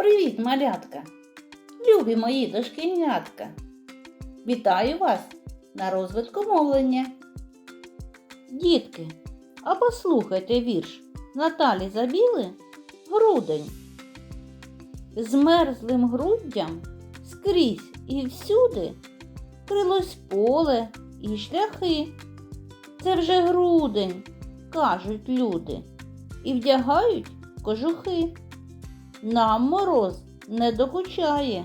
Привіт, малятка! Любі мої дошкільнятка! Вітаю вас на розвитку мовлення. Дітки, а послухайте вірш Наталі Забіли Грудень. З мерзлим груддям скрізь і всюди крилось поле і шляхи. Це вже грудень, кажуть люди, і вдягають кожухи. Нам мороз не докучає,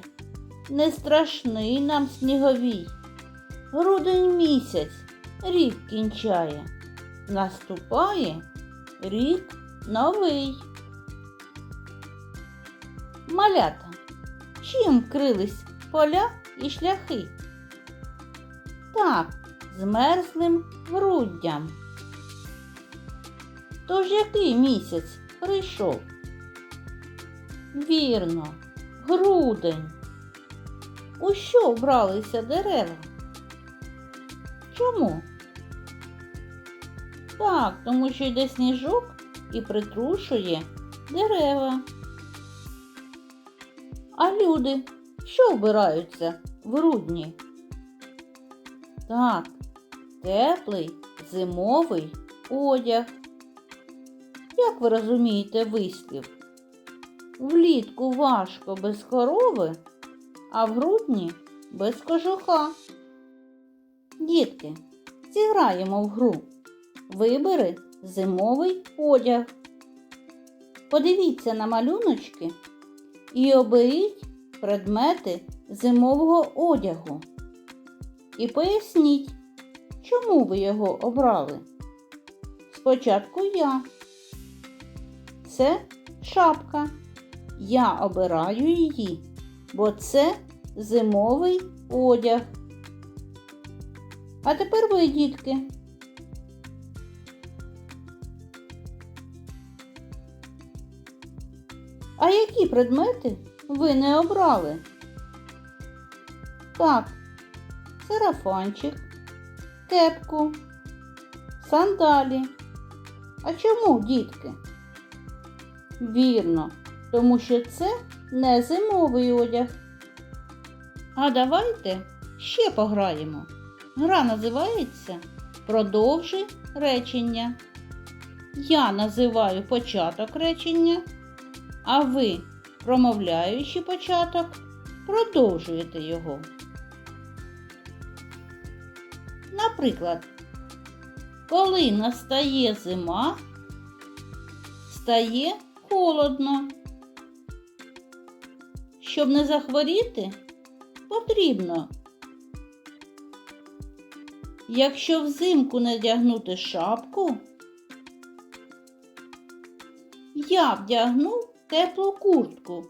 не страшний нам сніговій. Грудень місяць рік кінчає, наступає рік новий. Малята, чим вкрились поля і шляхи? Так, змерзлим груддям. Тож який місяць прийшов? Вірно, грудень. У що вбралися дерева? Чому? Так, тому що йде сніжок і притрушує дерева. А люди що вбираються в грудні? Так, теплий зимовий одяг. Як ви розумієте вислів? Влітку важко без корови, а в грудні без кожуха. Дітки, зіграємо в гру. Вибери зимовий одяг. Подивіться на малюночки і оберіть предмети зимового одягу. І поясніть, чому ви його обрали. Спочатку я. Це шапка. Я обираю її, бо це зимовий одяг. А тепер ви, дітки. А які предмети ви не обрали? Так, сарафанчик, кепку, сандалі. А чому, дітки? Вірно, тому що це не зимовий одяг. А давайте ще пограємо. Гра називається Продовжи речення. Я називаю початок речення, а ви, промовляючи початок, продовжуєте його. Наприклад, коли настає зима, стає холодно. Щоб не захворіти, потрібно. Якщо взимку не вдягнути шапку, я вдягну теплу куртку,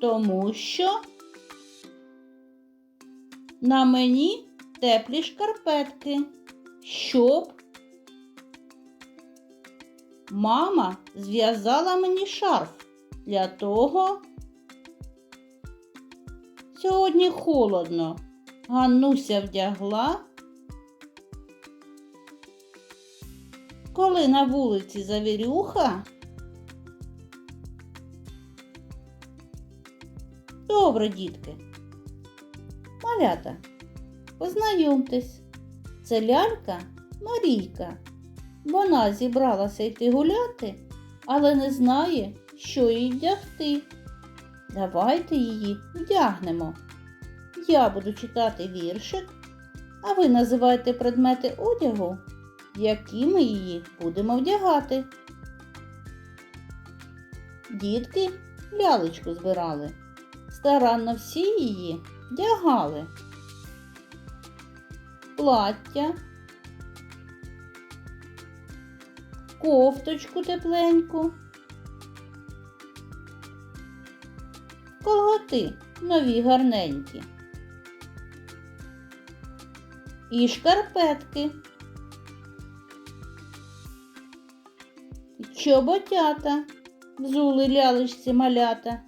тому що на мені теплі шкарпетки, щоб мама зв'язала мені шарф для того. Сьогодні холодно. Ганнуся вдягла. Коли на вулиці завірюха. Добре, дітки. Малята, познайомтесь. Це лялька Марійка. Вона зібралася йти гуляти, але не знає, що їй вдягти. Давайте її вдягнемо. Я буду читати віршик, а ви називайте предмети одягу, які ми її будемо вдягати. Дітки лялечку збирали. Старанно всі її вдягали. Плаття, кофточку тепленьку. Колготи нові гарненькі. І шкарпетки. Чоботята взули лялечці малята.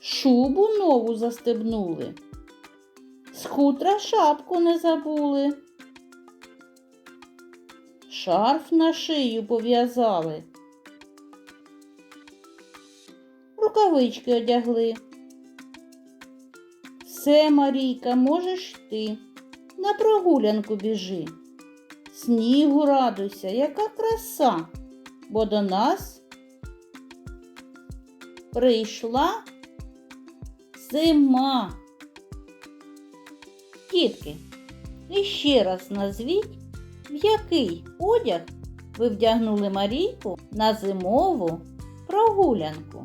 Шубу нову застебнули. З хутра шапку не забули. Шарф на шию пов'язали. Рукавички одягли. Все, Марійка, можеш ти. На прогулянку біжи. Снігу радуйся, яка краса, бо до нас прийшла зима. Дітки, іще раз назвіть, в який одяг ви вдягнули Марійку на зимову прогулянку.